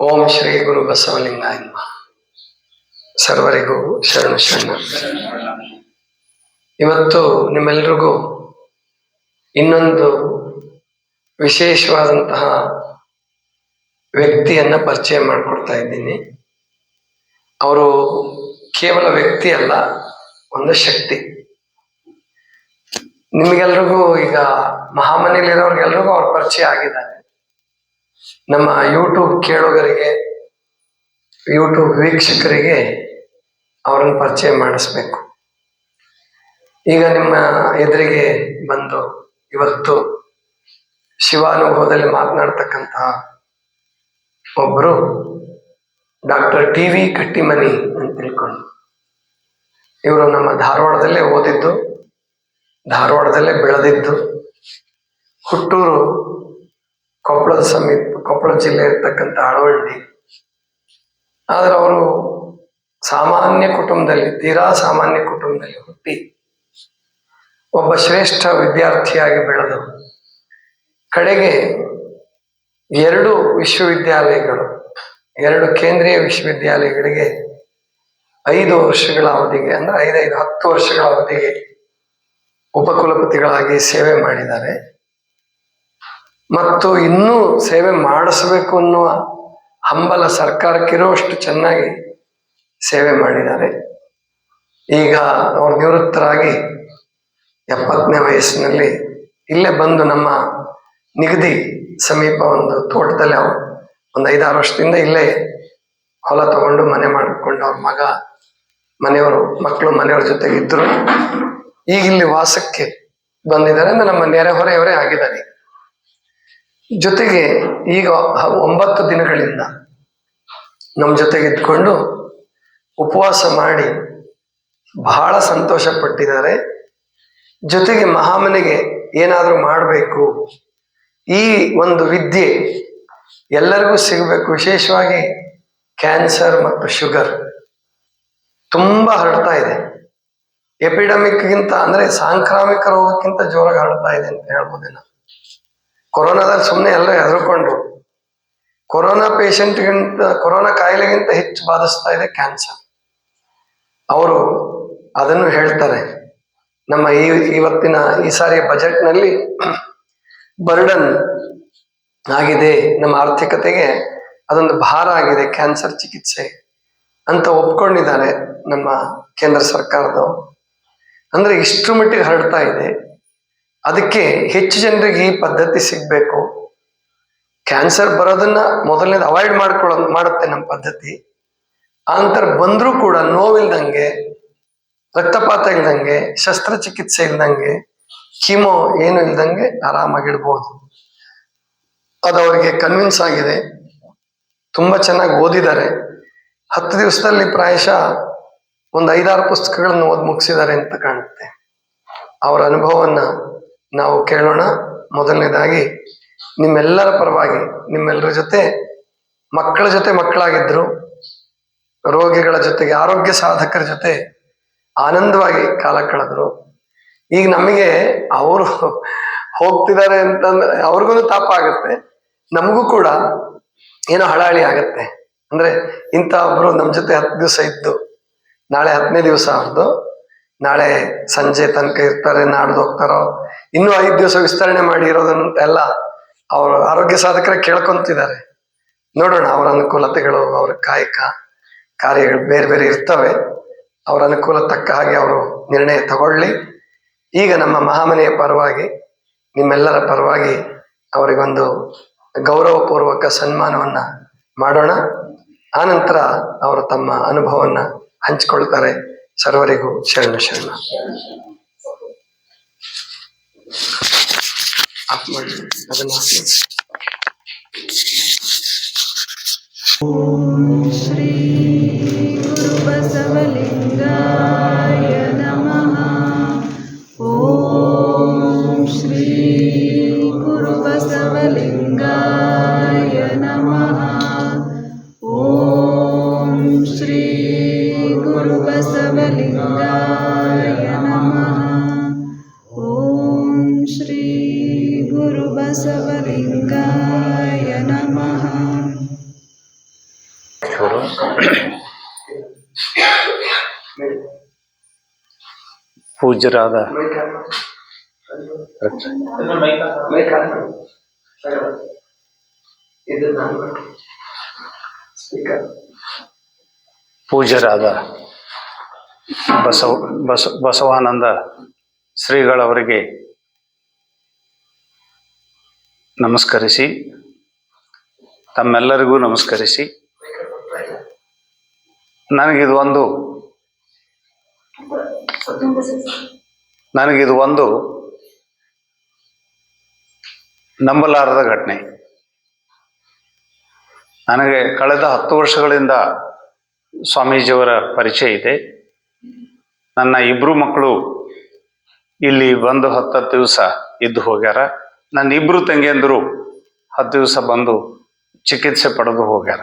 ಓಂ ಶ್ರೀ ಗುರು ಬಸವಲಿಂಗ ಎಂಬ ಸರ್ವರಿಗೂ ಶರಣು ಶರಣ. ಇವತ್ತು ನಿಮ್ಮೆಲ್ರಿಗೂ ಇನ್ನೊಂದು ವಿಶೇಷವಾದಂತಹ ವ್ಯಕ್ತಿಯನ್ನ ಪರಿಚಯ ಮಾಡಿಕೊಡ್ತಾ ಇದ್ದೀನಿ. ಅವರು ಕೇವಲ ವ್ಯಕ್ತಿ ಅಲ್ಲ, ಒಂದು ಶಕ್ತಿ. ನಿಮಗೆಲ್ರಿಗೂ ಈಗ ಮಹಾಮನೆಯಲ್ಲಿರೋರ್ಗೆಲ್ರಿಗೂ ಅವ್ರ ಪರಿಚಯ ಆಗಿದ್ದಾರೆ. ನಮ್ಮ ಯೂಟ್ಯೂಬ್ ಕೇಳುಗರಿಗೆ ಯೂಟ್ಯೂಬ್ ವೀಕ್ಷಕರಿಗೆ ಅವರನ್ನು ಪರಿಚಯ ಮಾಡಿಸ್ಬೇಕು. ಈಗ ನಿಮ್ಮ ಎದುರಿಗೆ ಬಂದು ಇವತ್ತು ಶಿವಾನುಭವದಲ್ಲಿ ಮಾತನಾಡ್ತಕ್ಕಂತಹ ಒಬ್ಬರು ಡಾಕ್ಟರ್ ಟಿ ವಿ ಕಟ್ಟಿಮನಿ ಅಂತ ತಿಳ್ಕೊಂಡು. ಇವರು ನಮ್ಮ ಧಾರವಾಡದಲ್ಲೇ ಓದಿದ್ದು, ಧಾರವಾಡದಲ್ಲೇ ಬೆಳೆದಿದ್ದು. ಹುಟ್ಟೂರು ಕೊಪ್ಪಳದ ಸಮೀಪ, ಕೊಪ್ಪಳ ಜಿಲ್ಲೆ ಇರ್ತಕ್ಕಂಥ ಅಳವಳ್ಳಿ. ಆದ್ರೆ ಅವರು ಸಾಮಾನ್ಯ ಕುಟುಂಬದಲ್ಲಿ, ತೀರಾ ಸಾಮಾನ್ಯ ಕುಟುಂಬದಲ್ಲಿ ಹುಟ್ಟಿ ಒಬ್ಬ ಶ್ರೇಷ್ಠ ವಿದ್ಯಾರ್ಥಿಯಾಗಿ ಬೆಳೆದು ಕಡೆಗೆ ಎರಡು ವಿಶ್ವವಿದ್ಯಾಲಯಗಳು, ಎರಡು ಕೇಂದ್ರೀಯ ವಿಶ್ವವಿದ್ಯಾಲಯಗಳಿಗೆ ಐದು ವರ್ಷಗಳ ಅವಧಿಗೆ, ಅಂದ್ರೆ ಐದೈದು ಹತ್ತು ವರ್ಷಗಳ ಅವಧಿಗೆ ಉಪಕುಲಪತಿಗಳಾಗಿ ಸೇವೆ ಮಾಡಿದ್ದಾರೆ. ಮತ್ತು ಇನ್ನೂ ಸೇವೆ ಮಾಡಿಸ್ಬೇಕು ಅನ್ನುವ ಹಂಬಲ ಸರ್ಕಾರಕ್ಕಿರುವಷ್ಟು ಚೆನ್ನಾಗಿ ಸೇವೆ ಮಾಡಿದ್ದಾರೆ. ಈಗ ಅವರು ನಿವೃತ್ತರಾಗಿ ಎಪ್ಪತ್ತನೇ ವಯಸ್ಸಿನಲ್ಲಿ ಇಲ್ಲೇ ಬಂದು ನಮ್ಮ ನಿಗದಿ ಸಮೀಪ ಒಂದು ತೋಟದಲ್ಲಿ ಅವರು ಒಂದು ಐದಾರು ವರ್ಷದಿಂದ ಇಲ್ಲೇ ಹೊಲ ತಗೊಂಡು ಮನೆ ಮಾಡಿಕೊಂಡು ಅವ್ರ ಮಗ, ಮನೆಯವರು, ಮಕ್ಕಳು ಮನೆಯವ್ರ ಜೊತೆಗೆ ಇದ್ದರು ಈಗ ಇಲ್ಲಿ ವಾಸಕ್ಕೆ ಬಂದಿದ್ದಾರೆ. ಅಂದ್ರೆ ನಮ್ಮ ನೆರೆಹೊರೆಯವರೇ ಆಗಿದ್ದಾರೆ. ಜೊತೆಗೆ ಈಗ ಒಂಬತ್ತು ದಿನಗಳಿಂದ ನಮ್ಮ ಜೊತೆಗೆ ಇದ್ಕೊಂಡು ಉಪವಾಸ ಮಾಡಿ ಬಹಳ ಸಂತೋಷ ಪಟ್ಟಿದ್ದಾರೆ. ಜೊತೆಗೆ ಮಹಾಮನೆಗೆ ಏನಾದರೂ ಮಾಡಬೇಕು, ಈ ಒಂದು ವಿದ್ಯೆ ಎಲ್ಲರಿಗೂ ಸಿಗಬೇಕು. ವಿಶೇಷವಾಗಿ ಕ್ಯಾನ್ಸರ್ ಮತ್ತು ಶುಗರ್ ತುಂಬ ಹರಡ್ತಾ ಇದೆ. ಎಪಿಡಮಿಕ್ಗಿಂತ ಅಂದರೆ ಸಾಂಕ್ರಾಮಿಕ ರೋಗಕ್ಕಿಂತ ಜೋರಾಗಿ ಹರಡ್ತಾ ಇದೆ ಅಂತ ಹೇಳ್ಬೋದೇನೋ. ಕೊರೋನಾದಲ್ಲಿ ಸುಮ್ಮನೆ ಎಲ್ಲ ಹೆದರ್ಕೊಂಡ್ರು ಕೊರೋನಾ ಪೇಷಂಟ್ಗಿಂತ, ಕೊರೋನಾ ಕಾಯಿಲೆಗಿಂತ ಹೆಚ್ಚು ಬಾಧಿಸ್ತಾ ಇದೆ ಕ್ಯಾನ್ಸರ್. ಅವರು ಅದನ್ನು ಹೇಳ್ತಾರೆ. ನಮ್ಮ ಈ, ಇವತ್ತಿನ ಈ ಸಾರಿಯ ಬಜೆಟ್ನಲ್ಲಿ ಬರ್ಡನ್ ಆಗಿದೆ. ನಮ್ಮ ಆರ್ಥಿಕತೆಗೆ ಅದೊಂದು ಭಾರ ಆಗಿದೆ, ಕ್ಯಾನ್ಸರ್ ಚಿಕಿತ್ಸೆ ಅಂತ ಒಪ್ಕೊಂಡಿದ್ದಾರೆ ನಮ್ಮ ಕೇಂದ್ರ ಸರ್ಕಾರದವರು. ಅಂದ್ರೆ ಇಷ್ಟು ಮಟ್ಟಿಗೆ ಹರಡ್ತಾ ಇದೆ. ಅದಕ್ಕೆ ಹೆಚ್ಚು ಜನರಿಗೆ ಈ ಪದ್ಧತಿ ಸಿಗಬೇಕು. ಕ್ಯಾನ್ಸರ್ ಬರೋದನ್ನ ಮೊದಲನೇದು ಅವಾಯ್ಡ್ ಮಾಡ್ಕೊಳ್ಳೋ, ಮಾಡುತ್ತೆ ನಮ್ಮ ಪದ್ಧತಿ. ಆನಂತರ ಬಂದರೂ ಕೂಡ ನೋವಿಲ್ದಂಗೆ, ರಕ್ತಪಾತ ಇಲ್ದಂಗೆ, ಶಸ್ತ್ರಚಿಕಿತ್ಸೆ ಇಲ್ದಂಗೆ ಕೀಮೋ ಏನು ಇಲ್ದಂಗೆ ಆರಾಮಾಗಿಡ್ಬೋದು ಅದು ಅವರಿಗೆ ಕನ್ವಿನ್ಸ್ ಆಗಿದೆ. ತುಂಬ ಚೆನ್ನಾಗಿ ಓದಿದ್ದಾರೆ. ಹತ್ತು ದಿವಸದಲ್ಲಿ ಪ್ರಾಯಶಃ ಒಂದು ಐದಾರು ಪುಸ್ತಕಗಳನ್ನು ಓದಿ ಮುಗಿಸಿದ್ದಾರೆ ಅಂತ ಕಾಣುತ್ತೆ. ಅವರ ಅನುಭವವನ್ನ ನಾವು ಕೇಳೋಣ. ಮೊದಲನೇದಾಗಿ, ನಿಮ್ಮೆಲ್ಲರ ಪರವಾಗಿ, ನಿಮ್ಮೆಲ್ಲರ ಜೊತೆ ಮಕ್ಕಳ ಜೊತೆ ಮಕ್ಕಳಾಗಿದ್ರು, ರೋಗಿಗಳ ಜೊತೆಗೆ ಆರೋಗ್ಯ ಸಾಧಕರ ಜೊತೆ ಆನಂದವಾಗಿ ಕಾಲ ಕಳೆದ್ರು. ಈಗ ನಮಗೆ ಅವರು ಹೋಗ್ತಿದ್ದಾರೆ ಅಂತಂದ್ರೆ ಅವ್ರಿಗೂ ತಾಪ ಆಗುತ್ತೆ, ನಮಗೂ ಕೂಡ ಏನೋ ಹಳಾಳಿ ಆಗತ್ತೆ. ಅಂದ್ರೆ ಇಂಥ ಒಬ್ರು ನಮ್ಮ ಜೊತೆ ಹತ್ತು ದಿವಸ ಇದ್ದು, ನಾಳೆ ಹತ್ತನೇ ದಿವಸ ಅವ್ರದ್ದು ನಾಳೆ ಸಂಜೆ ತನಕ ಇರ್ತಾರೆ, ನಾಡ್ದು ಹೋಗ್ತಾರೋ. ಇನ್ನೂ ಐದು ದಿವಸ ವಿಸ್ತರಣೆ ಮಾಡಿ ಇರೋದನ್ನೆಲ್ಲ ಅವರ ಆರೋಗ್ಯ ಸಾಧಕರ ಕೇಳ್ಕೊಂತಿದ್ದಾರೆ. ನೋಡೋಣ ಅವರ ಅನುಕೂಲತೆಗಳು, ಅವರ ಕಾಯಕ ಕಾರ್ಯಗಳು ಬೇರೆ ಬೇರೆ ಇರ್ತವೆ. ಅವರ ಅನುಕೂಲ ತಕ್ಕ ಹಾಗೆ ಅವರು ನಿರ್ಣಯ ತಗೊಳ್ಳಿ. ಈಗ ನಮ್ಮ ಮಹಾಮನೆಯ ಪರವಾಗಿ, ನಿಮ್ಮೆಲ್ಲರ ಪರವಾಗಿ ಅವರಿಗೊಂದು ಗೌರವಪೂರ್ವಕ ಸನ್ಮಾನವನ್ನ ಮಾಡೋಣ. ಆನಂತರ ಅವರು ತಮ್ಮ ಅನುಭವವನ್ನ ಹಂಚಿಕೊಳ್ತಾರೆ. ಸರ್ವರಿಗೂ ಶರಣ ಶರಣ ಆಫ್ ಮಾಡಿ ಅದನ್ನ ಆಫ್ ಮಾಡಿ. ಪೂಜ್ಯರಾದ. ಪೂಜ್ಯರಾದ ಬಸವ ಬಸ ಬಸವಾನಂದ ಶ್ರೀಗಳವರಿಗೆ ನಮಸ್ಕರಿಸಿ ತಮ್ಮೆಲ್ಲರಿಗೂ ನಮಸ್ಕರಿಸಿ. ನನಗಿದು ಒಂದು ನನಗಿದು ಒಂದು ನಂಬಲಾರದ ಘಟನೆ. ನನಗೆ ಕಳೆದ ಹತ್ತು ವರ್ಷಗಳಿಂದ ಸ್ವಾಮೀಜಿಯವರ ಪರಿಚಯ ಇದೆ. ನನ್ನ ಇಬ್ರು ಮಕ್ಕಳು ಇಲ್ಲಿ ಬಂದು ಹತ್ತು ದಿವಸ ಇದ್ದು ಹೋಗ್ಯಾರ. ನನ್ನ ಇಬ್ರು ತಂಗಿಯಂದರು ಹತ್ತು ದಿವಸ ಬಂದು ಚಿಕಿತ್ಸೆ ಪಡೆದು ಹೋಗ್ಯಾರ.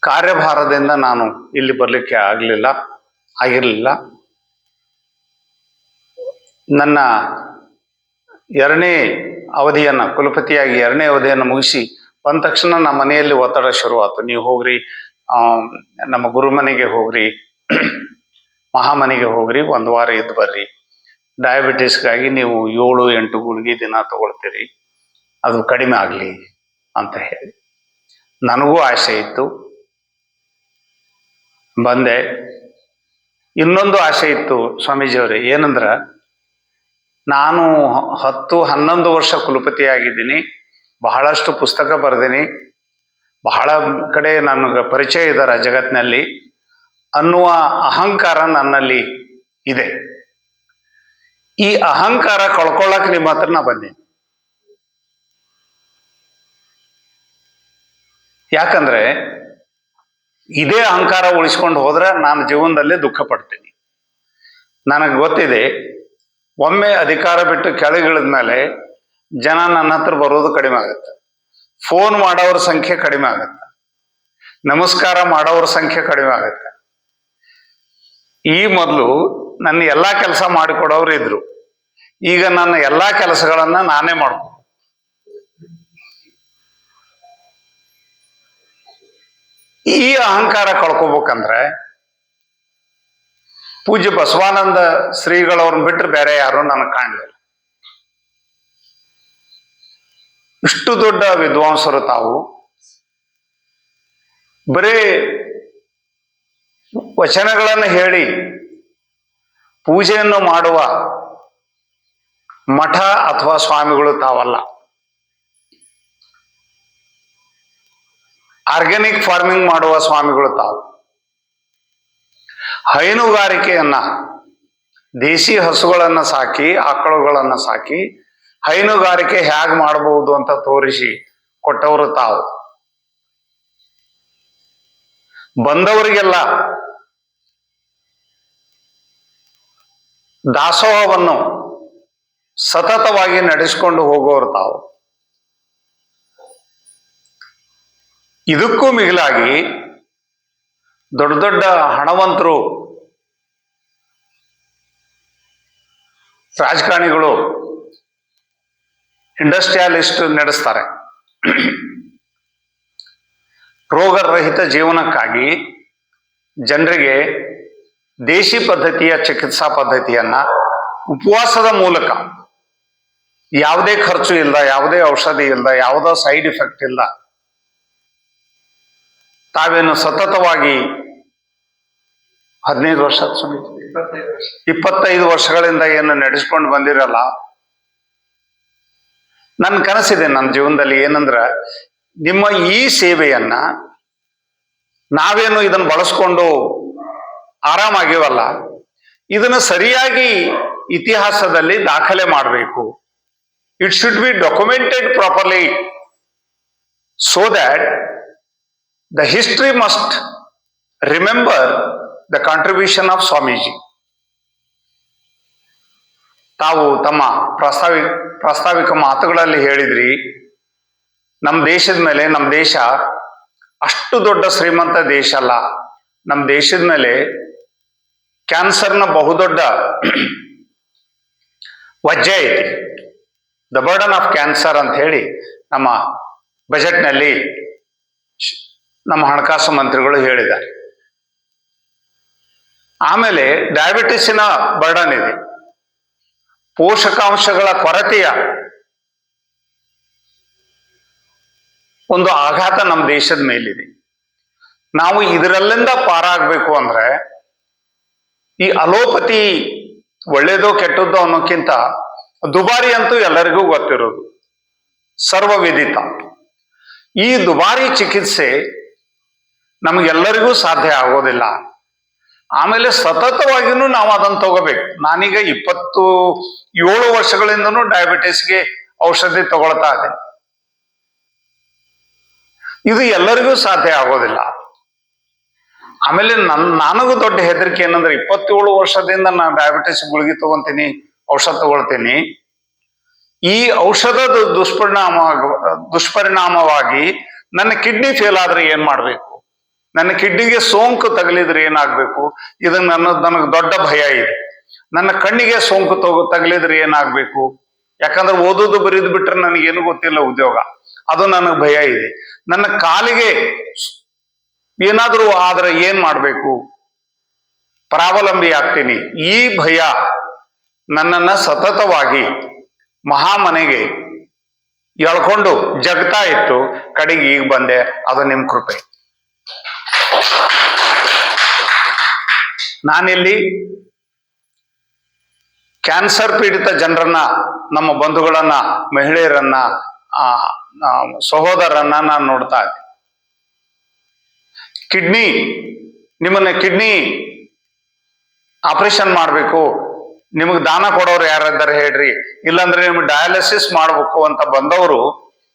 ಕಾರ್ಯಭಾರದಿಂದ ನಾನು ಇಲ್ಲಿ ಬರಲಿಕ್ಕೆ ಆಗಲಿಲ್ಲ. ಆಗಿರಲಿಲ್ಲ. ನನ್ನ ಎರಡನೇ ಅವಧಿಯನ್ನು, ಕುಲಪತಿಯಾಗಿ ಎರಡನೇ ಅವಧಿಯನ್ನು ಮುಗಿಸಿ ಬಂದ ತಕ್ಷಣ ನಮ್ಮ ಮನೆಯಲ್ಲಿ ಒತ್ತಡ ಶುರುವಾಯಿತು. ನೀವು ಹೋಗ್ರಿ ನಮ್ಮ ನಮ್ಮ ಗುರುಮನೆಗೆ ಹೋಗ್ರಿ, ಮಹಾಮನೆಗೆ ಹೋಗ್ರಿ, ಒಂದು ವಾರ ಇದ್ದು ಬರ್ರಿ. ಡಯಾಬಿಟಿಸ್ಗಾಗಿ ನೀವು ಏಳು, ಎಂಟು ಗುಳಿಗೆ ದಿನ ತಗೊಳ್ತೀರಿ. ಅದು ಕಡಿಮೆ ಆಗಲಿ ಅಂತ ಹೇಳಿ. ನನಗೂ ಆಸೆ ಇತ್ತು. ಬಂದೆ. ಇನ್ನೊಂದು ಆಸೆ ಇತ್ತು ಸ್ವಾಮೀಜಿಯವರೇ, ಏನಂದ್ರೆ ನಾನು ಹತ್ತು ಹನ್ನೊಂದು ವರ್ಷ ಕುಲಪತಿಯಾಗಿದ್ದೀನಿ, ಬಹಳಷ್ಟು ಪುಸ್ತಕ ಬರೆದೀನಿ, ಬಹಳ ಕಡೆ ನನಗೆ ಪರಿಚಯ ಇದ್ದಾರೆ ಜಗತ್ತಿನಲ್ಲಿ ಅನ್ನುವ ಅಹಂಕಾರ ನನ್ನಲ್ಲಿ ಇದೆ. ಈ ಅಹಂಕಾರ ಕಳ್ಕೊಳ್ಳಕ್ ನಿಮ್ಮ ಹತ್ರ ನಾ ಬಂದೀನಿ ಯಾಕಂದ್ರೆ ಇದೇ ಅಹಂಕಾರ ಉಳಿಸ್ಕೊಂಡು ಹೋದ್ರೆ ನಾನು ಜೀವನದಲ್ಲಿ ದುಃಖ ಪಡ್ತೀನಿ. ನನಗೆ ಗೊತ್ತಿದೆ, ಒಮ್ಮೆ ಅಧಿಕಾರ ಬಿಟ್ಟು ಕೆಳಗಿಳಿದ ಮೇಲೆ ಜನ ನನ್ನ ಹತ್ರ ಬರೋದು ಕಡಿಮೆ ಆಗುತ್ತೆ. ಫೋನ್ ಮಾಡೋರ ಸಂಖ್ಯೆ ಕಡಿಮೆ ಆಗುತ್ತೆ. ನಮಸ್ಕಾರ ಮಾಡೋರ ಸಂಖ್ಯೆ ಕಡಿಮೆ ಆಗುತ್ತೆ. ಈ ಮೊದಲು ನನ್ನ ಎಲ್ಲಾ ಕೆಲಸ ಮಾಡಿಕೊಡೋರು ಇದ್ರು. ಈಗ ನನ್ನ ಎಲ್ಲಾ ಕೆಲಸಗಳನ್ನ ನಾನೇ ಮಾಡ್ಕೊ ಈ ಅಹಂಕಾರ ಕಳ್ಕೋಬೇಕಂದ್ರೆ ಪೂಜ್ಯ ಬಸವಾನಂದ ಶ್ರೀಗಳವ್ರನ್ನ ಬಿಟ್ರೆ ಬೇರೆ ಯಾರು ನನಗೆ ಕಾಣಲಿಲ್ಲ. ಇಷ್ಟು ದೊಡ್ಡ ವಿದ್ವಾಂಸರು ತಾವು. ಬರೀ ವಚನಗಳನ್ನು ಹೇಳಿ ಪೂಜೆಯನ್ನು ಮಾಡುವ ಮಠ ಅಥವಾ ಸ್ವಾಮಿಗಳು ತಾವಲ್ಲ. ಆರ್ಗ್ಯಾನಿಕ್ ಫಾರ್ಮಿಂಗ್ ಮಾಡುವ ಸ್ವಾಮಿಗಳು ತಾವು. ಹೈನುಗಾರಿಕೆಯನ್ನ, ದೇಸಿ ಹಸುಗಳನ್ನ ಸಾಕಿ, ಆಕಳುಗಳನ್ನ ಸಾಕಿ, ಹೈನುಗಾರಿಕೆ ಹೇಗೆ ಮಾಡಬಹುದು ಅಂತ ತೋರಿಸಿ ಕೊಟ್ಟವರು ತಾವು. ಬಂದವರಿಗೆಲ್ಲ ದಾಸೋಹವನ್ನು ಸತತವಾಗಿ ನಡೆಸಿಕೊಂಡು ಹೋಗೋರು ತಾವು. ಇದಕ್ಕೂ ಮಿಗಿಲಾಗಿ ದೊಡ್ಡ ದೊಡ್ಡ ಹಣವಂತರು, ರಾಜಕಾರಣಿಗಳು ಇಂಡಸ್ಟ್ರಿಯಲಿಸ್ಟ್ ನಡೆಸ್ತಾರೆ. ರೋಗರಹಿತ ಜೀವನಕ್ಕಾಗಿ ಜನರಿಗೆ ದೇಶಿ ಪದ್ಧತಿಯ ಚಿಕಿತ್ಸಾ ಪದ್ಧತಿಯನ್ನ ಉಪವಾಸದ ಮೂಲಕ ಯಾವುದೇ ಖರ್ಚು ಇಲ್ಲ, ಯಾವುದೇ ಔಷಧಿ ಇಲ್ಲ, ಯಾವುದೋ ಸೈಡ್ ಇಫೆಕ್ಟ್ ಇಲ್ಲ. ತಾವೇನು ಸತತವಾಗಿ ಹದಿನೈದು ವರ್ಷ ಇಪ್ಪತ್ತೈದು ವರ್ಷಗಳಿಂದ ಏನು ನಡೆಸ್ಕೊಂಡು ಬಂದಿರಲ್ಲ. ನನ್ನ ಕನಸಿದೆ ನನ್ನ ಜೀವನದಲ್ಲಿ ಏನಂದ್ರ, ನಿಮ್ಮ ಈ ಸೇವೆಯನ್ನ ನಾವೇನು ಇದನ್ನು ಬಳಸ್ಕೊಂಡು ಆರಾಮಾಗಿವಲ್ಲ, ಇದನ್ನು ಸರಿಯಾಗಿ ಇತಿಹಾಸದಲ್ಲಿ ದಾಖಲೆ ಮಾಡಬೇಕು. It should be documented properly so that the history must remember the contribution of Swamiji ತಾವು ತಮ್ಮ ಪ್ರಸ್ತಾವಿ, ಪ್ರಾಸ್ತಾವಿಕ ಮಾತುಗಳಲ್ಲಿ ಹೇಳಿದ್ರಿ ನಮ್ಮ ದೇಶದ ಮೇಲೆ ನಮ್ಮ ದೇಶ ಅಷ್ಟು ದೊಡ್ಡ ಶ್ರೀಮಂತ ದೇಶ ಅಲ್ಲ. ನಮ್ಮ ದೇಶದ ಮೇಲೆ ಕ್ಯಾನ್ಸರ್ನ ಬಹುದೊಡ್ಡ ವಜ್ಜೆ ಐತಿ. ದ ಬರ್ಡನ್ ಆಫ್ ಕ್ಯಾನ್ಸರ್ ಅಂತ ಹೇಳಿ ನಮ್ಮ ಬಜೆಟ್ನಲ್ಲಿ ನಮ್ಮ ಹಣಕಾಸು ಮಂತ್ರಿಗಳು ಹೇಳಿದ್ದಾರೆ ಆಮೇಲೆ ಡಯಾಬಿಟಿಸಿನ ಬರ್ಡನ್ ಇದೆ. ಪೋಷಕಾಂಶಗಳ ಕೊರತೆಯ ಒಂದು ಆಘಾತ ನಮ್ಮ ದೇಶದ ಮೇಲಿದೆ. ನಾವು ಇದರಲ್ಲಿಂದ ಪಾರಾಗಬೇಕು ಅಂದ್ರೆ ಈ ಅಲೋಪತಿ ಒಳ್ಳೇದೋ ಕೆಟ್ಟದ್ದೋ ಅನ್ನೋಕ್ಕಿಂತ ದುಬಾರಿ ಅಂತೂ ಎಲ್ಲರಿಗೂ ಗೊತ್ತಿರೋದು. ಸರ್ವವಿದಿತ ಈ ದುಬಾರಿ ಚಿಕಿತ್ಸೆ ನಮಗೆಲ್ಲರಿಗೂ ಸಾಧ್ಯ ಆಗೋದಿಲ್ಲ. ಆಮೇಲೆ ಸತತವಾಗಿನೂ ನಾವು ಅದನ್ನ ತಗೋಬೇಕು. ನಾನೀಗ ಇಪ್ಪತ್ತು ಏಳು ವರ್ಷಗಳಿಂದನೂ ಡಯಾಬಿಟಿಸ್ಗೆ ಔಷಧಿ ತಗೊಳ್ತಾ ಇದೆ ಇದು ಎಲ್ಲರಿಗೂ ಸಾಧ್ಯ ಆಗೋದಿಲ್ಲ. ಆಮೇಲೆ ನನ್, ನನಗೂ ದೊಡ್ಡ ಹೆದರಿಕೆ ಏನಂದ್ರೆ ಇಪ್ಪತ್ತೇಳು ವರ್ಷದಿಂದ ನಾನು ಡಯಾಬಿಟಿಸ್ ಗುಳಿಗೆ ತಗೊಂತೀನಿ, ಔಷಧ ತಗೊಳ್ತೀನಿ. ಈ ಔಷಧದ ದುಷ್ಪರಿಣಾಮ, ದುಷ್ಪರಿಣಾಮವಾಗಿ ನನ್ನ ಕಿಡ್ನಿ ಫೇಲ್ ಆದ್ರೆ ಏನ್ ಮಾಡ್ಬೇಕು? ನನ್ನ ಕಿಡ್ನಿಗೆ ಸೋಂಕು ತಗಲಿದ್ರೆ ಏನಾಗ್ಬೇಕು? ಇದು ನನ್ನ, ನನಗೆ ದೊಡ್ಡ ಭಯ ಇದೆ. ನನ್ನ ಕಣ್ಣಿಗೆ ಸೋಂಕು ತಗೋ, ತಗಲಿದ್ರೆ ಏನಾಗ್ಬೇಕು? ಯಾಕಂದ್ರೆ ಓದೋದು ಬರೀದು ಬಿಟ್ರೆ ನನಗೇನು ಗೊತ್ತಿಲ್ಲ ಉದ್ಯೋಗ. ಅದು ನನಗೆ ಭಯ ಇದೆ. ನನ್ನ ಕಾಲಿಗೆ ಏನಾದರೂ ಆದ್ರೆ ಏನ್ ಮಾಡ್ಬೇಕು? ಪರಾವಲಂಬಿ ಆಗ್ತೀನಿ ಈ ಭಯ ನನ್ನನ್ನ ಸತತವಾಗಿ ಮಹಾಮನೆಗೆ ಎಳ್ಕೊಂಡು ಜಗ್ತಾ ಇತ್ತು. ಕಡೆಗೆ ಈಗ ಬಂದೆ. ಅದು ನಿಮ್ಮ ಕೃಪೆ. ನಾನಿಲ್ಲಿ ಕ್ಯಾನ್ಸರ್ ಪೀಡಿತ ಜನರನ್ನ, ನಮ್ಮ ಬಂಧುಗಳನ್ನ, ಮಹಿಳೆಯರನ್ನ ಸಹೋದರರನ್ನ ನಾನು ನೋಡ್ತಾ ಇದ್ದೆ. ಕಿಡ್ನಿ, ನಿಮ್ಮನ್ನ ಕಿಡ್ನಿ ಆಪರೇಷನ್ ಮಾಡಬೇಕು. ನಿಮಗೆ ದಾನ ಕೊಡೋರು ಯಾರಿದ್ದಾರೆ ಹೇಳ್ರಿ. ಇಲ್ಲಾಂದ್ರೆ ನಿಮ್ಗೆ ಡಯಾಲಿಸಿಸ್ ಮಾಡಬೇಕು ಅಂತ ಬಂದವರು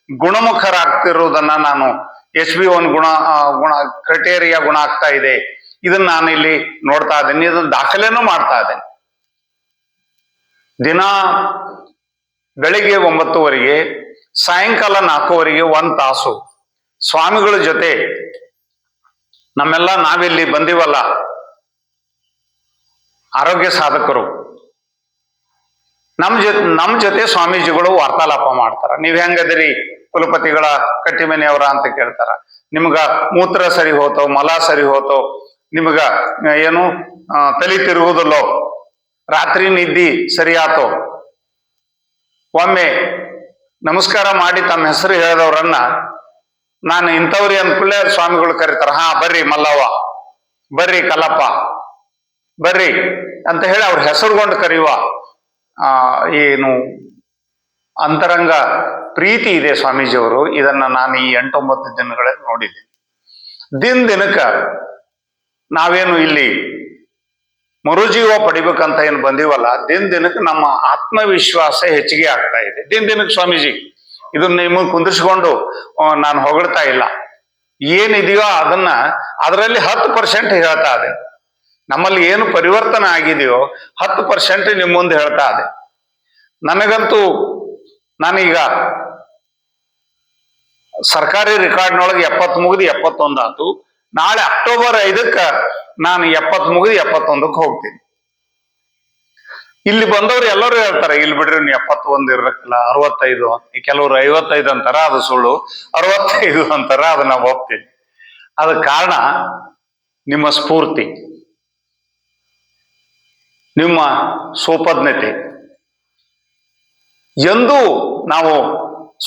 ಗುಣಮುಖರಾಗ್ತಿರೋದನ್ನ ನಾನು ಎಚ್ ಬಿ ಒನ್ ಗುಣ ಗುಣ, ಕ್ರೈಟೇರಿಯಾ ಗುಣ ಆಗ್ತಾ ಇದೆ. ಇದನ್ನ ನಾನು ಇಲ್ಲಿ ನೋಡ್ತಾ ಇದ್ದೀನಿ. ಇದನ್ನ ದಾಖಲೆನೂ ಮಾಡ್ತಾ ಇದ್ದೇನೆ. ದಿನ ಬೆಳಿಗ್ಗೆ ಒಂಬತ್ತುವರೆಗೆ, ಸಾಯಂಕಾಲ ನಾಲ್ಕೂವರೆಗೆ ಒಂದು ತಾಸು. ಸ್ವಾಮಿಗಳ ಜೊತೆ ನಮ್ಮೆಲ್ಲ ನಾವಿಲ್ಲಿ ಬಂದಿವಲ್ಲ. ಆರೋಗ್ಯ ಸಾಧಕರು. ನಮ್ ಜೊತೆ ನಮ್ ಜೊತೆ ಸ್ವಾಮೀಜಿಗಳು ವಾರ್ತಾಲಾಪ ಮಾಡ್ತಾರ. ನೀವ್ ಹೆಂಗದಿರಿ ಕುಲಪತಿಗಳ ಕಟ್ಟಿಮನೆಯವರ ಅಂತ ಕೇಳ್ತಾರ. ನಿಮ್ಗ ಮೂತ್ರ ಸರಿ ಹೋತೋ, ಮಲ ಸರಿ ಹೋತೋ, ನಿಮ್ಗ ಏನು ತಲಿ ತಿರುಗುದಿಲ್ಲೋ, ರಾತ್ರಿ ನಿದ್ದಿ ಸರಿಯಾತೋ ಒಮ್ಮೆ ನಮಸ್ಕಾರ ಮಾಡಿ ತಮ್ಮ ಹೆಸರು ಹೇಳಿದವರನ್ನ, ನಾನು ಇಂಥವ್ರಿ ಅನ್ಕೂಲೆ ಸ್ವಾಮಿಗಳು ಕರೀತಾರ, ಹಾ, ಬರ್ರಿ ಮಲ್ಲವ್ವ, ಬರ್ರಿ ಕಲ್ಲಪ್ಪ, ಬರ್ರಿ ಅಂತ ಹೇಳಿ ಅವ್ರ ಹೆಸರುಗೊಂಡು ಕರೆಯುವ, ಆ, ಏನು ಅಂತರಂಗ ಪ್ರೀತಿ ಇದೆ ಸ್ವಾಮೀಜಿಯವರು. ಇದನ್ನ ನಾನು ಈ ಎಂಟೊಂಬತ್ತು ದಿನಗಳಲ್ಲಿ ನೋಡಿದ್ದೀನಿ ದಿನ ದಿನಕ್ಕ ನಾವೇನು ಇಲ್ಲಿ ಮರುಜೀವ ಪಡಿಬೇಕಂತ ಏನು ಬಂದೀವಲ್ಲ, ದಿನ ದಿನಕ್ಕೆ ನಮ್ಮ ಆತ್ಮವಿಶ್ವಾಸ ಹೆಚ್ಚಿಗೆ ಆಗ್ತಾ ಇದೆ. ದಿನ ದಿನಕ್ಕೆ ಸ್ವಾಮೀಜಿ, ಇದನ್ನ ನಿಮಗೆ ಕುಂದಿರ್ಸ್ಕೊಂಡು ನಾನು ಹೊಗಳ್ತಾ ಇಲ್ಲ. ಏನಿದೆಯೋ ಅದನ್ನ ಅದರಲ್ಲಿ ಹತ್ತು ಪರ್ಸೆಂಟ್ ಹೇಳ್ತಾ ಇದೆ. ನಮ್ಮಲ್ಲಿ ಏನು ಪರಿವರ್ತನೆ ಆಗಿದೆಯೋ ಹತ್ತು ಪರ್ಸೆಂಟ್ ನಿಮ್ಮ ಮುಂದೆ ಹೇಳ್ತಾ ಇದೆ. ನನಗಂತೂ ನಾನೀಗ ಸರ್ಕಾರಿ ರೆಕಾರ್ಡ್ನೊಳಗೆ ಎಪ್ಪತ್ ಮುಗಿದು ಎಪ್ಪತ್ತೊಂದು ಆತು. ನಾಳೆ ಅಕ್ಟೋಬರ್ ಐದಕ್ಕ ನಾನು ಎಪ್ಪತ್ ಮುಗಿದು ಎಪ್ಪತ್ತೊಂದಕ್ಕೆ ಹೋಗ್ತೀನಿ. ಇಲ್ಲಿ ಬಂದವರು ಎಲ್ಲರೂ ಹೇಳ್ತಾರೆ, ಇಲ್ಲಿ ಬಿಡ್ರಿ ನೀವು ಎಪ್ಪತ್ತೊಂದು ಇರಬೇಕಲ್ಲ, ಅರವತ್ತೈದು ಕೆಲವರು ಐವತ್ತೈದು ಅಂತಾರ, ಅದು ಸುಳ್ಳು. ಅರವತ್ತೈದು ಅಂತಾರ, ಅದು ನಾವು ಹೋಗ್ತೀನಿ ಅದ ಕಾರಣ ನಿಮ್ಮ ಸ್ಫೂರ್ತಿ, ನಿಮ್ಮ ಸೋಪಜ್ಞತೆ. ಎಂದೂ ನಾವು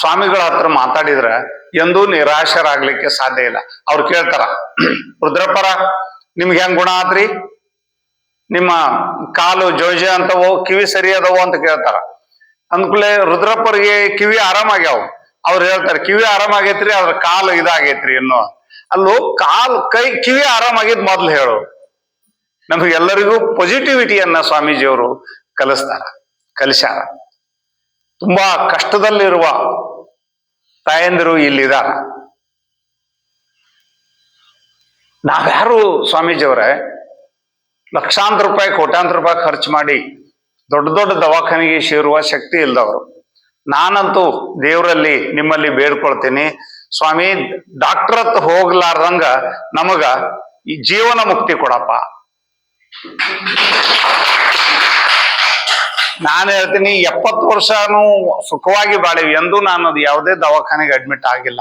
ಸ್ವಾಮಿಗಳ ಹತ್ರ ಮಾತಾಡಿದ್ರೆ ಎಂದೂ ನಿರಾಶರಾಗ್ಲಿಕ್ಕೆ ಸಾಧ್ಯ ಇಲ್ಲ. ಅವ್ರು ಕೇಳ್ತಾರ, ರುದ್ರಪ್ಪರ, ನಿಮ್ಗೆ ಹೆಂಗ್ ಗುಣ ಆತ್ರಿ ನಿಮ್ಮ ಕಾಲು ಜೋಜ ಅಂತವೋ, ಕಿವಿ ಸರಿ ಅದವೋ ಅಂತ ಕೇಳ್ತಾರ. ಅಂದ್ಕೂಲೆ ರುದ್ರಪ್ಪರಿಗೆ ಕಿವಿ ಆರಾಮಾಗ್ಯಾವ. ಅವ್ರು ಹೇಳ್ತಾರೆ, ಕಿವಿ ಆರಾಮಾಗೈತ್ರಿ ಅದ್ರ ಕಾಲು ಇದಾಗೈತ್ರಿ ಅನ್ನೋ. ಅಲ್ಲೂ, ಕಾಲು, ಕೈ, ಕಿವಿ ಆರಾಮಾಗಿದ್ ಮೊದ್ಲು ಹೇಳು. ನಮಗೆಲ್ಲರಿಗೂ ಪಾಸಿಟಿವಿಟಿಯನ್ನ ಸ್ವಾಮೀಜಿಯವರು ಕಲಿಸ್ತಾರ, ಕಲಿಸ್ಯಾರ. ತುಂಬಾ ಕಷ್ಟದಲ್ಲಿರುವ ತಾಯಂದಿರು ಇಲ್ಲಿದ್ದಾರೆ ನಾವ್ಯಾರು ಸ್ವಾಮೀಜಿಯವರೇ, ಲಕ್ಷಾಂತರ ರೂಪಾಯಿ, ಕೋಟ್ಯಾಂತರ ರೂಪಾಯಿ ಖರ್ಚು ಮಾಡಿ ದೊಡ್ಡ ದೊಡ್ಡ ದವಾಖಾನೆಗೆ ಸೇರುವ ಶಕ್ತಿ ಇಲ್ದವರು. ನಾನಂತೂ ದೇವರಲ್ಲಿ ನಿಮ್ಮಲ್ಲಿ ಬೇಡ್ಕೊಳ್ತೀನಿ. ಸ್ವಾಮಿ, ಡಾಕ್ಟರ್ ಹತ್ರ ಹೋಗ್ಲಾರ್ದಂಗ ನಮಗ ಈ ಜೀವನ ಮುಕ್ತಿ ಕೊಡಪ್ಪ. ನಾನು ಹೇಳ್ತೀನಿ, ಎಪ್ಪತ್ತು ವರ್ಷನೂ ಸುಖವಾಗಿ ಬಾಳಿವಿ ಎಂದು ನಾನು ಅದು ಯಾವುದೇ ದವಾಖಾನೆಗೆ ಅಡ್ಮಿಟ್ ಆಗಿಲ್ಲ.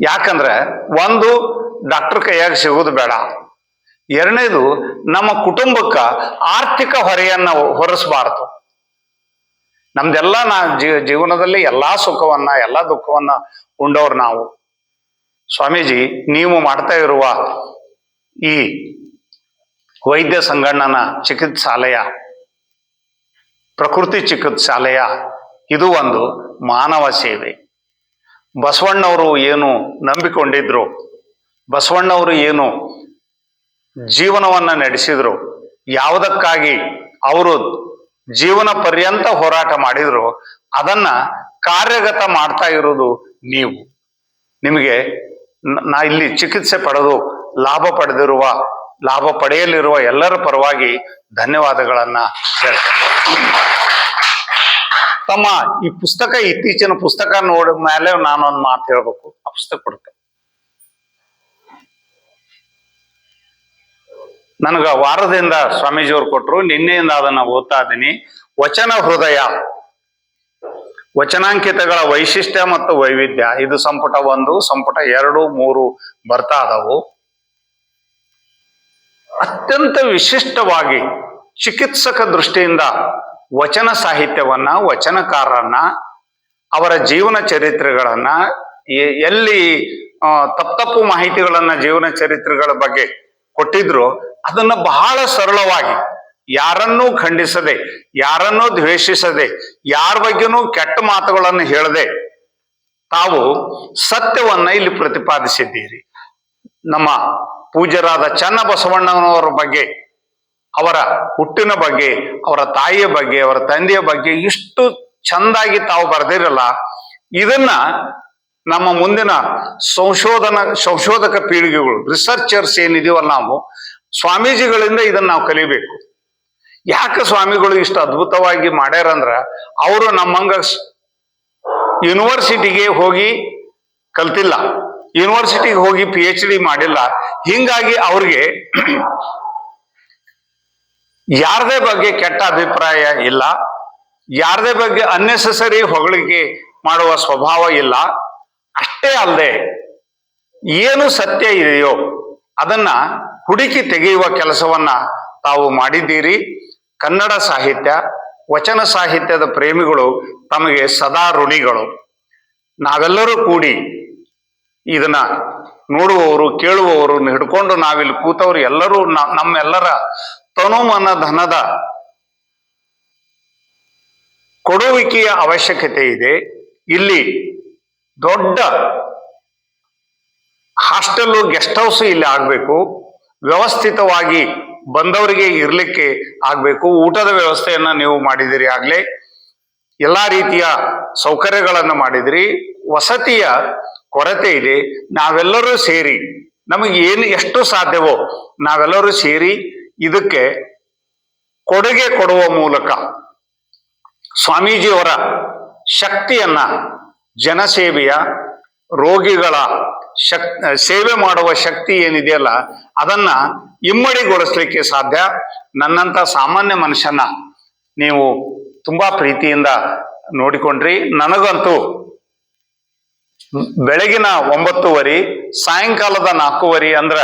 ಯಾಕಂದ್ರೆ, ಒಂದು ಡಾಕ್ಟರ್ ಕೈಯಾಗ ಸಿಗೋದು ಬೇಡ. ಎರಡನೇದು, ನಮ್ಮ ಕುಟುಂಬಕ್ಕ ಆರ್ಥಿಕ ಹೊರೆಯನ್ನ ಹೊರಿಸಬಾರದು. ನಮ್ದೆಲ್ಲ ನಾ ಜೀವನದಲ್ಲಿ ಎಲ್ಲಾ ಸುಖವನ್ನ, ಎಲ್ಲಾ ದುಃಖವನ್ನ ಉಂಡವ್ರು ನಾವು. ಸ್ವಾಮೀಜಿ, ನೀವು ಮಾಡ್ತಾ ಇರುವ ಈ ವೈದ್ಯ ಸಂಗಣ್ಣನ ಚಿಕಿತ್ಸಾಲಯ ಪ್ರಕೃತಿ ಚಿಕಿತ್ಸಾಲಯ. ಇದು ಒಂದು ಮಾನವ ಸೇವೆ. ಬಸವಣ್ಣವರು ಏನು ನಂಬಿಕೊಂಡಿದ್ರು? ಬಸವಣ್ಣವರು ಏನು ಜೀವನವನ್ನ ನಡೆಸಿದ್ರು? ಯಾವುದಕ್ಕಾಗಿ ಅವರು ಜೀವನ ಪರ್ಯಂತ ಹೋರಾಟ ಮಾಡಿದ್ರು? ಅದನ್ನ ಕಾರ್ಯಗತ ಮಾಡ್ತಾ ಇರೋದು ನೀವು. ನಿಮಗೆ ನ- ಇಲ್ಲಿ ಚಿಕಿತ್ಸೆ ಪಡೆದು ಲಾಭ ಪಡೆದಿರುವ ಲಾಭ ಪಡೆಯಲಿರುವ ಎಲ್ಲರ ಪರವಾಗಿ ಧನ್ಯವಾದಗಳನ್ನ ಹೇಳ್ತೇನೆ. ತಮ್ಮ ಈ ಪುಸ್ತಕ ಇತ್ತೀಚಿನ ಪುಸ್ತಕ ನೋಡಿದ ಮೇಲೆ ನಾನೊಂದು ಮಾತು ಹೇಳ್ಬೇಕು. ಆ ಪುಸ್ತಕ ಕೊಡ್ತೇನೆ. ನನಗ ವಾರದಿಂದ ಸ್ವಾಮೀಜಿಯವ್ರು ಕೊಟ್ಟರು ನಿನ್ನೆಯಿಂದ ಅದನ್ನ ಓದ್ತಾ ಇದ್ದೀನಿ. ವಚನ ಹೃದಯ, ವಚನಾಂಕಿತಗಳ ವೈಶಿಷ್ಟ್ಯ ಮತ್ತು ವೈವಿಧ್ಯ. ಇದು ಸಂಪುಟ ಒಂದು, ಸಂಪುಟ ಎರಡು, ಮೂರು ಬರ್ತಾ ಅದಾವು ಅತ್ಯಂತ ವಿಶಿಷ್ಟವಾಗಿ ಚಿಕಿತ್ಸಕ ದೃಷ್ಟಿಯಿಂದ ವಚನ ಸಾಹಿತ್ಯವನ್ನ, ವಚನಕಾರರನ್ನ, ಅವರ ಜೀವನ ಚರಿತ್ರೆಗಳನ್ನ ಎಲ್ಲಿ ತಪ್ಪು ಮಾಹಿತಿಗಳನ್ನ ಜೀವನ ಚರಿತ್ರೆಗಳ ಬಗ್ಗೆ ಕೊಟ್ಟಿದ್ರು, ಅದನ್ನ ಬಹಳ ಸರಳವಾಗಿ ಯಾರನ್ನೂ ಖಂಡಿಸದೆ, ಯಾರನ್ನೂ ದ್ವೇಷಿಸದೆ, ಯಾರ ಬಗ್ಗೆನೂ ಕೆಟ್ಟ ಮಾತುಗಳನ್ನು ಹೇಳದೆ ತಾವು ಸತ್ಯವನ್ನ ಇಲ್ಲಿ ಪ್ರತಿಪಾದಿಸಿದ್ದೀರಿ. ನಮ್ಮ ಪೂಜ್ಯರಾದ ಚನ್ನ ಬಸವಣ್ಣನವರ ಬಗ್ಗೆ, ಅವರ ಹುಟ್ಟಿನ ಬಗ್ಗೆ, ಅವರ ತಾಯಿಯ ಬಗ್ಗೆ, ಅವರ ತಂದೆಯ ಬಗ್ಗೆ ಇಷ್ಟು ಚಂದಾಗಿ ತಾವು ಬರೆದಿರಲ್ಲ, ಇದನ್ನ ನಮ್ಮ ಮುಂದಿನ ಸಂಶೋಧನ, ಸಂಶೋಧಕ ಪೀಳಿಗೆಗಳು ರಿಸರ್ಚರ್ಸ್ ಏನಿದೀವಲ್ಲ ನಾವು, ಸ್ವಾಮೀಜಿಗಳಿಂದ ಇದನ್ನ ನಾವು ಕಲಿಬೇಕು. ಯಾಕೆ ಸ್ವಾಮಿಗಳು ಇಷ್ಟು ಅದ್ಭುತವಾಗಿ ಮಾಡ್ಯಾರಂದ್ರ, ಅವರು ನಮ್ಮಂಗ ಯೂನಿವರ್ಸಿಟಿಗೆ ಹೋಗಿ ಕಲ್ತಿಲ್ಲ. ಯೂನಿವರ್ಸಿಟಿಗೆ ಹೋಗಿ ಪಿ ಎಚ್ ಡಿ ಮಾಡಿಲ್ಲ. ಹಿಂಗಾಗಿ ಅವ್ರಿಗೆ ಯಾರದೇ ಬಗ್ಗೆ ಕೆಟ್ಟ ಅಭಿಪ್ರಾಯ ಇಲ್ಲ. ಯಾರದೇ ಬಗ್ಗೆ ಅನ್ನೆಸೆಸರಿ ಹೊಗಳಿಕೆ ಮಾಡುವ ಸ್ವಭಾವ ಇಲ್ಲ. ಅಷ್ಟೇ ಅಲ್ಲದೆ ಏನು ಸತ್ಯ ಇದೆಯೋ ಅದನ್ನ ಹುಡುಕಿ ತೆಗೆಯುವ ಕೆಲಸವನ್ನ ತಾವು ಮಾಡಿದ್ದೀರಿ. ಕನ್ನಡ ಸಾಹಿತ್ಯ, ವಚನ ಸಾಹಿತ್ಯದ ಪ್ರೇಮಿಗಳು ತಮಗೆ ಸದಾ ಋಣಿಗಳು. ನಾವೆಲ್ಲರೂ ಕೂಡಿ ಇದನ್ನ ನೋಡುವವರು, ಕೇಳುವವರು ಹಿಡ್ಕೊಂಡು ನಾವಿಲ್ಲಿ ಕೂತವರು ಎಲ್ಲರೂ ನಮ್ಮೆಲ್ಲರ ತನುಮನ ಧನದ ಕೊಡುವಿಕೆಯ ಅವಶ್ಯಕತೆ ಇದೆ. ಇಲ್ಲಿ ದೊಡ್ಡ ಹಾಸ್ಟೆಲ್, ಗೆಸ್ಟ್ ಹೌಸ್ ಇಲ್ಲಿ ಆಗಬೇಕು. ವ್ಯವಸ್ಥಿತವಾಗಿ ಬಂದವರಿಗೆ ಇರಲಿಕ್ಕೆ ಆಗಬೇಕು. ಊಟದ ವ್ಯವಸ್ಥೆಯನ್ನು ನೀವು ಮಾಡಿದಿರಿ ಆಗಲೇ. ಎಲ್ಲಾ ರೀತಿಯ ಸೌಕರ್ಯಗಳನ್ನು ಮಾಡಿದ್ರಿ. ವಸತಿಯ ಕೊರತೆ ಇದೆ, ನಾವೆಲ್ಲರೂ ಸೇರಿ, ನಮಗೆ ಏನು, ಎಷ್ಟು ಸಾಧ್ಯವೋ, ನಾವೆಲ್ಲರೂ ಸೇರಿ ಇದಕ್ಕೆ ಕೊಡುಗೆ ಕೊಡುವ ಮೂಲಕ ಸ್ವಾಮೀಜಿಯವರ ಶಕ್ತಿಯನ್ನ, ಜನಸೇವೆಯ ರೋಗಿಗಳ ಶಕ್, ಸೇವೆ ಮಾಡುವ ಶಕ್ತಿ ಏನಿದೆಯಲ್ಲ, ಅದನ್ನ ಇಮ್ಮಡಿಗೊಳಿಸ್ಲಿಕ್ಕೆ ಸಾಧ್ಯ. ನನ್ನಂತ ಸಾಮಾನ್ಯ ಮನುಷ್ಯನ ನೀವು ತುಂಬಾ ಪ್ರೀತಿಯಿಂದ ನೋಡಿಕೊಂಡ್ರಿ. ನನಗಂತೂ ಬೆಳಗಿನ ಒಂಬತ್ತುವರಿ, ಸಾಯಂಕಾಲದ ನಾಲ್ಕೂವರೆ ಅಂದ್ರ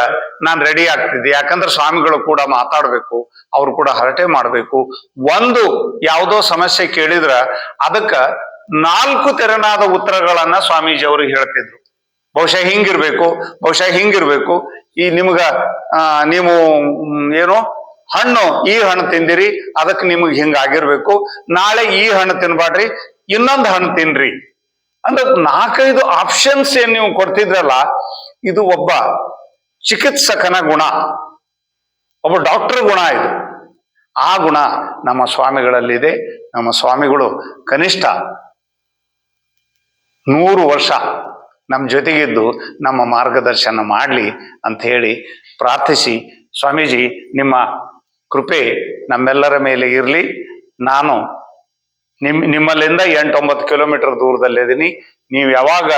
ನಾನು ರೆಡಿ ಆಗ್ತಿದ್ದೆ. ಯಾಕಂದ್ರೆ ಸ್ವಾಮಿಗಳು ಕೂಡ ಮಾತಾಡ್ಬೇಕು, ಅವ್ರು ಕೂಡ ಹರಟೆ ಮಾಡಬೇಕು. ಒಂದು ಯಾವುದೋ ಸಮಸ್ಯೆ ಕೇಳಿದ್ರ ಅದಕ್ಕ ನಾಲ್ಕು ತೆರನಾದ ಉತ್ತರಗಳನ್ನ ಸ್ವಾಮೀಜಿ ಅವರು ಹೇಳ್ತಿದ್ರು. ಬಹುಶಃ ಹಿಂಗಿರ್ಬೇಕು ಬಹುಶಃ ಹಿಂಗಿರ್ಬೇಕು. ಈ ನಿಮ್ಗ ನೀವು ಏನು, ಹಣ್ಣು, ಈ ಹಣ್ಣು ತಿಂದಿರಿ ಅದಕ್ಕೆ ನಿಮಗೆ ಹಿಂಗಾಗಿರ್ಬೇಕು. ನಾಳೆ ಈ ಹಣ್ಣು ತಿನ್ಬಾಡ್ರಿ ಇನ್ನೊಂದು ಹಣ್ಣು ತಿನ್ರಿ. ಅಂದ್ರೆ ನಾಲ್ಕೈದು ಆಪ್ಷನ್ಸ್ ಏನ್ ನೀವು ಕೊಡ್ತಿದ್ರಲ್ಲ, ಇದು ಒಬ್ಬ ಚಿಕಿತ್ಸಕನ ಗುಣ, ಒಬ್ಬ ಡಾಕ್ಟರ್ ಗುಣ ಇದು. ಆ ಗುಣ ನಮ್ಮ ಸ್ವಾಮಿಗಳಲ್ಲಿದೆ. ನಮ್ಮ ಸ್ವಾಮಿಗಳು ಕನಿಷ್ಠ ನೂರು ವರ್ಷ ನಮ್ಮ ಜೊತೆಗಿದ್ದು ನಮ್ಮ ಮಾರ್ಗದರ್ಶನ ಮಾಡಲಿ ಅಂತ ಹೇಳಿ ಪ್ರಾರ್ಥಿಸಿ, ಸ್ವಾಮೀಜಿ ನಿಮ್ಮ ಕೃಪೆ ನಮ್ಮೆಲ್ಲರ ಮೇಲೆ ಇರಲಿ. ನಾನು ನಿಮ್, ನಿಮ್ಮಲ್ಲಿಂದ ಎಂಟೊಂಬತ್ತು ಕಿಲೋಮೀಟರ್ ದೂರದಲ್ಲಿದ್ದೀನಿ. ನೀವು ಯಾವಾಗ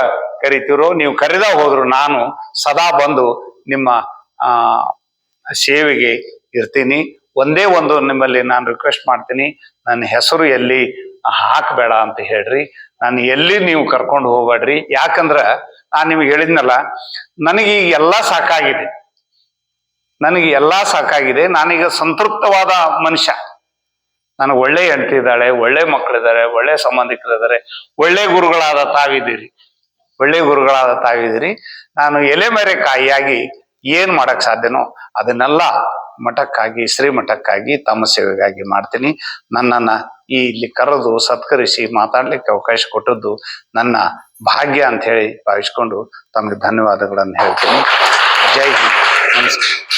ಕರಿತೀರೋ, ನೀವು ಕರೆದ ಹೋದ್ರು ನಾನು ಸದಾ ಬಂದು ನಿಮ್ಮ ಸೇವೆಗೆ ಇರ್ತೀನಿ. ಒಂದೇ ಒಂದು ನಿಮ್ಮಲ್ಲಿ ನಾನು ರಿಕ್ವೆಸ್ಟ್ ಮಾಡ್ತೀನಿ. ನನ್ನ ಹೆಸರು ಎಲ್ಲಿ ಹಾಕಬೇಡ ಅಂತ ಹೇಳ್ರಿ. ನಾನು ಎಲ್ಲಿ ನೀವು ಕರ್ಕೊಂಡು ಹೋಗ್ಬೇಡ್ರಿ. ಯಾಕಂದ್ರ ನಾನು ನಿಮ್ಗೆ ಹೇಳಿದ್ನಲ್ಲ, ನನಗೆ ಈಗ ಎಲ್ಲ ಸಾಕಾಗಿದೆ. ನನಗೆ ಎಲ್ಲ ಸಾಕಾಗಿದೆ. ನಾನೀಗ ಸಂತೃಪ್ತವಾದ ಮನುಷ್ಯ. ನನಗೆ ಒಳ್ಳೆ ಹೆಂಡತಿ ಇದ್ದಾಳೆ, ಒಳ್ಳೆ ಮಕ್ಕಳಿದ್ದಾರೆ, ಒಳ್ಳೆ ಸಂಬಂಧಿಕರಿದ್ದಾರೆ, ಒಳ್ಳೆ ಗುರುಗಳಾದ ತಾವಿದ್ದೀರಿ. ಒಳ್ಳೆ ಗುರುಗಳಾದ ತಾವಿದ್ದೀರಿ. ನಾನು ಎಲೆ ಮರೆ ಕಾಯಿಯಾಗಿ ಏನ್ ಮಾಡಕ್ ಸಾಧ್ಯನೋ ಅದನ್ನೆಲ್ಲ ಮಠಕ್ಕಾಗಿ, ಶ್ರೀಮಠಕ್ಕಾಗಿ ತಮ್ಮ ಸೇವೆಗಾಗಿ ಮಾಡ್ತೀನಿ. ನನ್ನನ್ನ ಈ ಇಲ್ಲಿ ಕರೆದು ಸತ್ಕರಿಸಿ ಮಾತಾಡ್ಲಿಕ್ಕೆ ಅವಕಾಶ ಕೊಟ್ಟದ್ದು ನನ್ನ ಭಾಗ್ಯ ಅಂತ ಹೇಳಿ ಭಾವಿಸ್ಕೊಂಡು ತಮಗೆ ಧನ್ಯವಾದಗಳನ್ನು ಹೇಳ್ತೀನಿ. ಜೈ ಹಿಂದ್. ನಮಸ್ಕಾರ.